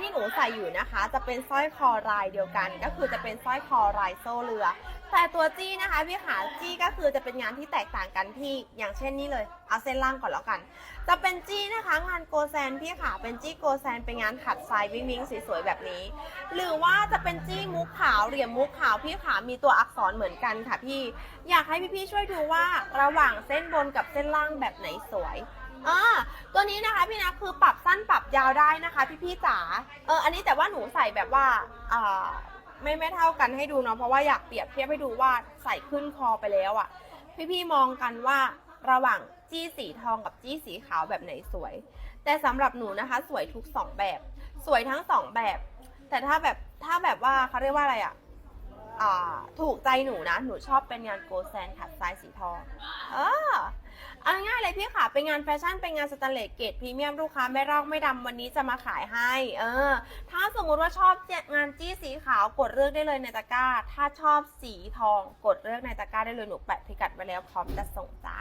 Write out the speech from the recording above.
ที่หนูใส่อยู่นะคะ จะเป็นสร้อยคอลายเดียวกัน ก็คือจะเป็นสร้อยคอลายโซ่เรือ แต่ตัวจี้นะคะพี่ขาจี้ก็คือจะเป็นงานที่แตกต่างกันที่อย่างเช่นนี่เลย เอาเส้นล่างก่อนแล้วกัน จะเป็นจี้นะคะ งานโกแซนพี่ขาเป็นจี้โกแซนเป็นงานขัดทรายวิ่งวิ่งสวยๆแบบนี้ หรือว่าจะเป็นจี้มุกขาวเหลี่ยมมุกขาวพี่ขามีตัวอักษรเหมือนกันค่ะพี่ อยากให้พี่ๆช่วยดูว่าระหว่างเส้นบนกับเส้นล่างแบบไหนสวยอ่า นี้นะคะพี่นะคือปรับสั้นปรับยาวได้นะคะ พี่ๆจ๋าเอออันนี้แต่ว่าหนูใส่แบบว่าอ่าไม่ไม่เท่ากันให้ดูเนาะเพราะว่าอยากเปรียบเทียบให้ดูว่าใส่ขึ้นคอไปแล้วอะ่ะ พี่ๆมองกันว่าระหว่างจี้สีทองกับจี้สีขาวแบบไหนสวย แต่สำหรับหนูนะคะ สวยทุกสองแบบ สวยทั้งสองแบบ แต่ถ้าแบบถ้าแบบว่าเขาเรียกว่าอะไรอะ่ะอ่าถูกใจหนูนะ หนูชอบเป็นงานโกแซนขัดทรายสีทอง เอาง่ายเลยพี่ค่ะเป็นงานแฟชั่นเป็นงานสแตนเลสเกรดพรีเมียมลูกค้าไม่รอกไม่ดำวันนี้จะมาขายให้ เออ ถ้าสมมุติว่าชอบงานจี้สีขาวกดเลือกได้เลยในตะกร้า ถ้าชอบสีทองกดเลือกในตะกร้าได้เลยหนูแปะพิกัดไว้แล้วพร้อมจะส่งจ้า